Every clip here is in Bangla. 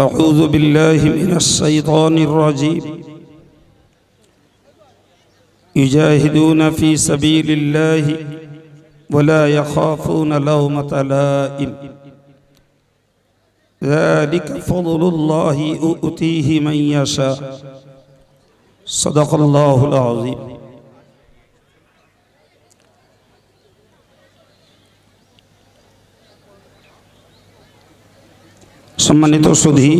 فاعوذ بالله من الشيطان الرجيم. يجاهدون في سبيل الله ولا يخافون لومة لائم. ذلك فضل الله يؤتيه من يشاء. صدق الله العظيم. সম্মানিত সুধী,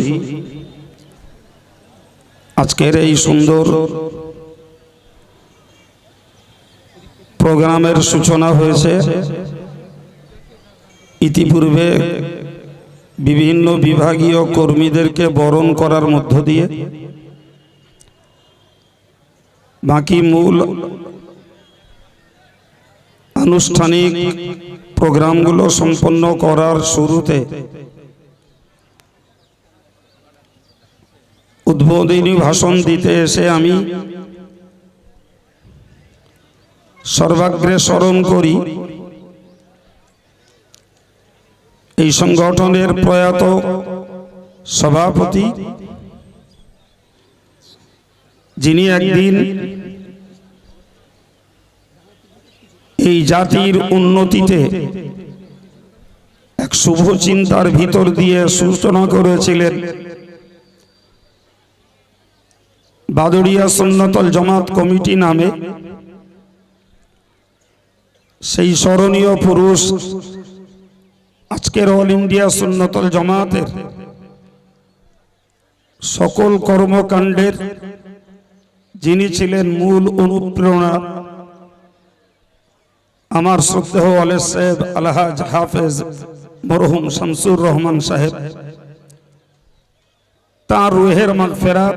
আজকের এই সুন্দর প্রোগ্রামের সূচনা হয়েছে। ইতিপূর্বে বিভিন্ন বিভাগীয় কর্মীদেরকে বরণ করার মধ্য দিয়ে বাকি মূল আনুষ্ঠানিক প্রোগ্রামগুলো সম্পন্ন করার শুরুতে উদ্বোধনী ভাষণ দিতে এসে আমি সর্বাগ্রে স্মরণ করি। এই সংগঠনের প্রয়াত সভাপতি, যিনি একদিন এই জাতির উন্নতিতে এক শুভ চিন্তার ভিতর দিয়ে সূচনা করেছিলেন। বাদুড়িয়া সুন্নতল জমাত কমিটি নামে সেই স্মরণীয় পুরুষ আজকের অল ইন্ডিয়া সুন্নতল জামাতের সকল কর্মকাণ্ডের যিনি ছিলেন মূল অনুপ্রেরণা, আমার শ্রদ্ধেহ আলে সাহেব আলহাজ হাফেজ মরহুম শামসুর রহমান সাহেব, তার রুহের মাগফেরাত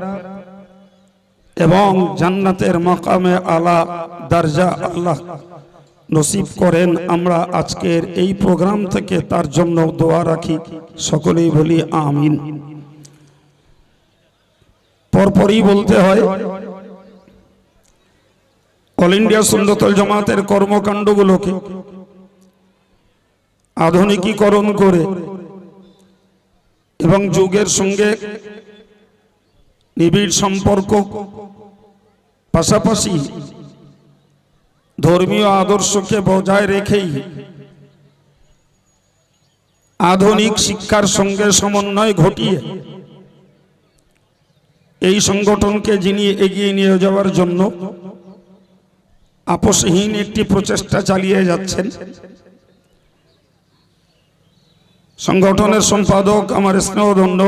এবং জান্নাতের মকামে আলা দরজা আল্লাহ নসিব করেন। আমরা আজকের এই প্রোগ্রাম থেকে তার জন্য দোয়া রাখি। সকলেই বলি আমিন। পরপরই বলতে হয়, অল ইন্ডিয়া সুন্দরতল জামাতের কর্মকাণ্ডগুলোকে আধুনিকীকরণ করে এবং যুগের সঙ্গে নিবিড় সম্পর্ক। পাশাপাশি ধর্মীয় আদর্শকে বজায় রেখেই আধুনিক শিক্ষার সঙ্গে সমন্বয় ঘটিয়ে এই সংগঠনকে যিনি এগিয়ে নিয়ে যাওয়ার জন্য আপোষহীন একটি প্রচেষ্টা চালিয়ে যাচ্ছেন। সংগঠনের সম্পাদক আমার স্নেহদণ্ড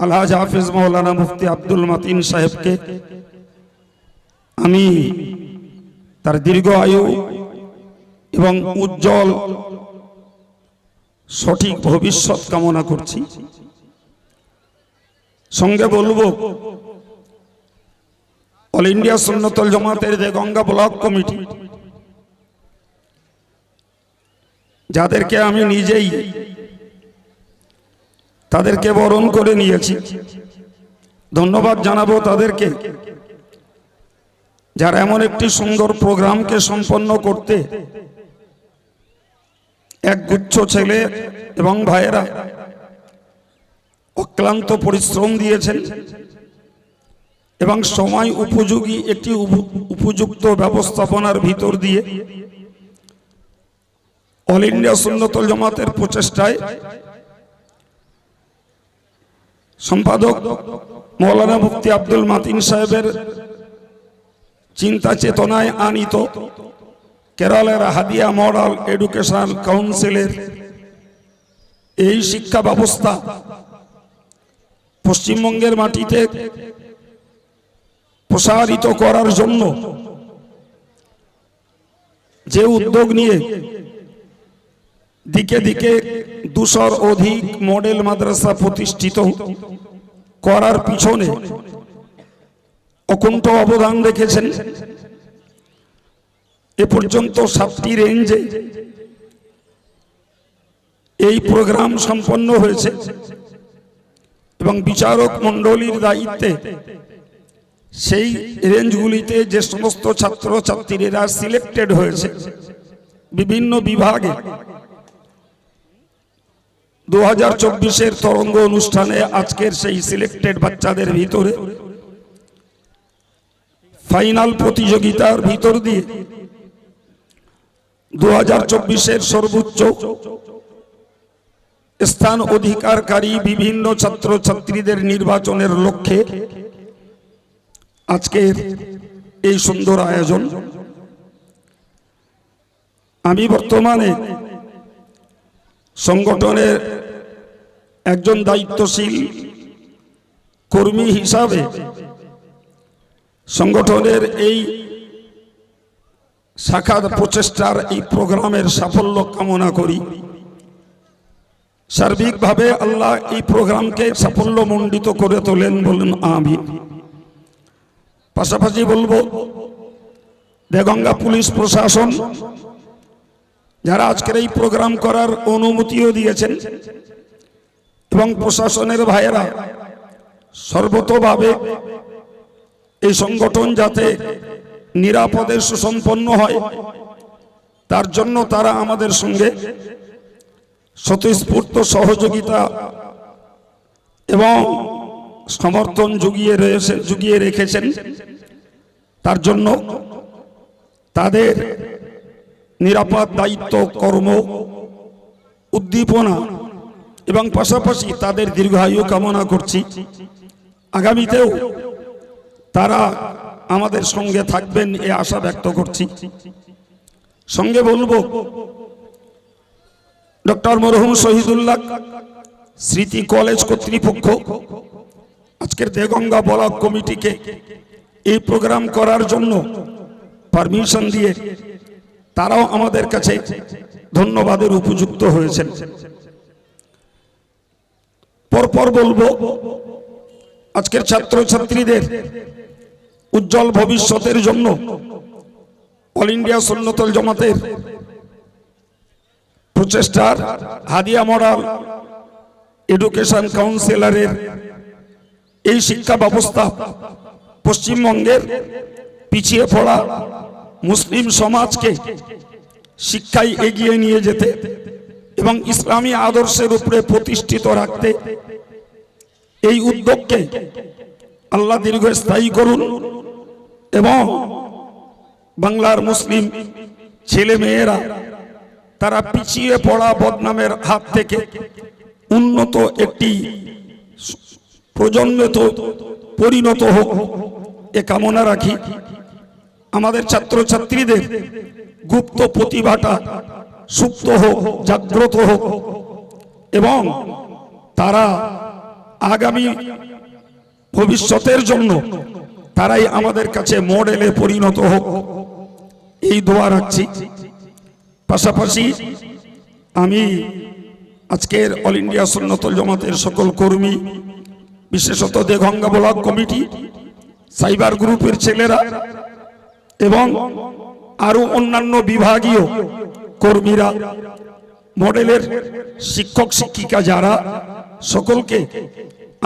আলহাজ হাফিজ মৌলানা মুফতি আব্দুল মাতিন সাহেবকে আমি তার দীর্ঘ আয়ু এবং উজ্জ্বল সঠিক ভবিষ্যৎ কামনা করছি। সঙ্গে বলব, অল ইন্ডিয়া সুন্নতল জমাতের যে গঙ্গা ব্লক কমিটি, যাদেরকে আমি নিজেই তাদেরকে বরণ করে নিয়েছি। ধন্যবাদ জানাব তাদেরকে। যারা এমন একটি সুন্দর প্রোগ্রামকে সম্পন্ন করতে এক গুচ্ছ ছেলে এবং ভাইয়েরা অক্লান্ত পরিশ্রম দিয়েছেন এবং সময় উপযোগী একটি উপযুক্ত ব্যবস্থাপনার ভিতর দিয়ে অল ইন্ডিয়া সুন্নতল জমাতের প্রচেষ্টায় সম্পাদক মৌলানা মুফতি আব্দুল মাতিন সাহেবের চিন্তা চেতনায় আনিত কেরলের হাদিয়া মডাল এডুকেশন কাউন্সিলের এই শিক্ষা ব্যবস্থা পশ্চিমবঙ্গের মাটিতে প্রসারিত করার জন্য যে উদ্যোগ নিয়ে দিকে দিকে দুশোর অধিক মডেল মাদ্রাসা প্রতিষ্ঠিত করার পিছনে অকুণ্ঠ অবদান রেখেছেন। এ পর্যন্ত সাতটি রেঞ্জে এই প্রোগ্রাম সম্পন্ন হয়েছে এবং বিচারক মণ্ডলীর দায়িত্বে সেই রেঞ্জগুলিতে যে সমস্ত ছাত্র ছাত্রীরা সিলেক্টেড হয়েছে, বিভিন্ন বিভাগে দু হাজার চব্বিশের তরঙ্গ অনুষ্ঠানে আজকের সেই সিলেক্টেড বাচ্চাদের ভিতরে ফাইনাল প্রতিযোগিতার ভিতর দিয়ে দু হাজার চব্বিশের সর্বোচ্চ স্থান অধিকারকারী বিভিন্ন ছাত্রছাত্রীদের নির্বাচনের লক্ষ্যে আজকের এই সুন্দর আয়োজন। আমি বর্তমানে সংগঠনের একজন দায়িত্বশীল কর্মী হিসাবে সংগঠনের এই শাখা প্রচেষ্টার এই প্রোগ্রামের সাফল্য কামনা করি। সার্বিকভাবে আল্লাহ এই প্রোগ্রামকে সাফল্যমণ্ডিত করে তোলেন বলেন আমি পাশাপাশি বলব, দেগঙ্গা পুলিশ প্রশাসন যারা আজকের এই প্রোগ্রাম করার অনুমতিও দিয়েছেন এবং প্রশাসনের ভাইয়েরা সর্বতভাবে এই সংগঠন যাতে নিরাপদে সুসম্পন্ন হয়, তার জন্য তারা আমাদের সঙ্গে স্বতঃস্ফূর্ত সহযোগিতা এবং সমর্থন জুগিয়ে রয়েছে, জুগিয়ে রেখেছেন। তার জন্য তাদের নিরাপদ দায়িত্ব, কর্ম, উদ্দীপনা এবং পাশাপাশি তাদের দীর্ঘায়ু কামনা করছি। আগামীতেও তারা আমাদের সঙ্গে থাকবেন এ আশা ব্যক্ত করছি। সঙ্গে বলব, ডক্টর মরহুম শহীদুল্লাহ স্মৃতি কলেজ কর্তৃপক্ষ, আজকের দেগঙ্গা ব্লক কমিটিকে এই প্রোগ্রাম করার জন্য পারমিশন দিয়ে তারাও আমাদের কাছে ধন্যবাদের উপযুক্ত হয়েছেন। পরপর বলব, আজকের ছাত্রছাত্রীদের উজ্জ্বল ভবিষ্যতের জন্য অল ইন্ডিয়া সন্ন্যতল জমাতের প্রচেষ্টার হাদিয়া মরাল এডুকেশন কাউন্সিলরের এই শিক্ষা ব্যবস্থা পশ্চিমবঙ্গের পিছিয়ে পড়া মুসলিম সমাজকে শিক্ষায় এগিয়ে নিয়ে যেতে এবং ইসলামী আদর্শের উপরে প্রতিষ্ঠিত রাখতে এই উদ্যোগকে আল্লাহ দীর্ঘস্থায়ী করুন এবং বাংলার মুসলিম ছেলে মেয়েরা তারা পিছিয়ে পড়া বদনামের হাত থেকে উন্নত একটি প্রজন্মে তো পরিণত হোক এ কামনা রাখি। আমাদের ছাত্রছাত্রীদের গুপ্ত প্রতিভাটা সুপ্ত হোক, জাগ্রত হোক এবং তারা আগামী ভবিষ্যতের জন্য তারাই আমাদের কাছে মডেলে পরিণত হোক। এই দোয়া রাখছি। পাশাপাশি আমি আজকের অল ইন্ডিয়া সন্ন্যতল জমাতের সকল কর্মী, বিশেষত দেগঙ্গা ব্লক কমিটি, সাইবার গ্রুপের ছেলেরা এবং আরও অন্যান্য বিভাগীয় কর্মীরা, মডেলের শিক্ষক, শিক্ষিকা যারা, সকলকে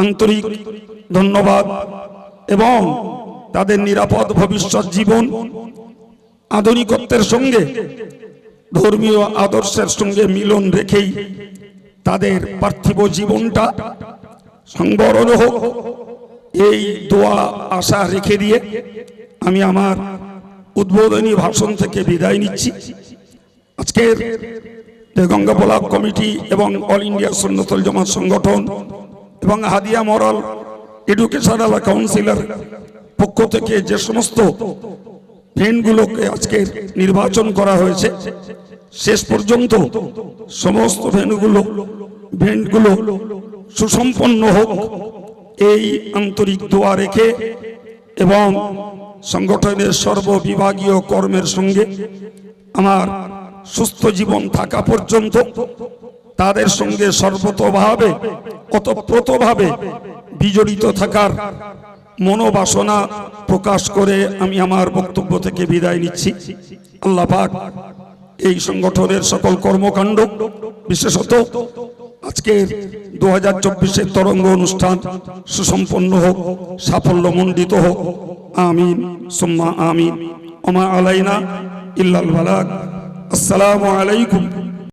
আন্তরিক ধন্যবাদ এবং তাদের নিরাপদ ভবিষ্যৎ জীবন আধুনিকত্বের সঙ্গে, ধর্মীয় আদর্শের সঙ্গে মিলন রেখেই তাদের পার্থিব জীবনটা সংবরণ হোক। এই দোয়া আশা রেখে দিয়ে আমি আমার উদ্বোধনী ভাষণ থেকে বিদায় নিচ্ছি। আজকের গঙ্গা ব্লক কমিটি এবং অল ইন্ডিয়া সন্ন্যতল জমাত সংগঠন এবং হাদিয়া মরাল এডুকেশনাল কাউন্সিলর পক্ষ থেকে যে সমস্ত ভেনগুলোকে আজকে নির্বাচন করা হয়েছে, শেষ পর্যন্ত সমস্ত ভেনুগুলো ভেন্টগুলো সুসম্পন্ন হোক, এই আন্তরিক দোয়া রেখে এবং সংগঠনের সর্ববিভাগীয় কর্মের সঙ্গে আমার সুস্থ জীবন থাকা পর্যন্ত তাদের সঙ্গে সর্বতভাবে অতপ্রতভাবে বিজড়িত থাকার মনোবাসনা প্রকাশ করে আমি আমার বক্তব্য থেকে বিদায় নিচ্ছি। আল্লাহ পাক এই সংগঠনের সকল কর্মকাণ্ড, বিশেষত আজকের দু হাজার চব্বিশের তরঙ্গ অনুষ্ঠান সুসম্পন্ন হোক, সাফল্যমণ্ডিত হোক আমিন সুম্মা আমিন ওমা আলাইনা ইল্লাল বালাক আসসালামু আলাইকুম।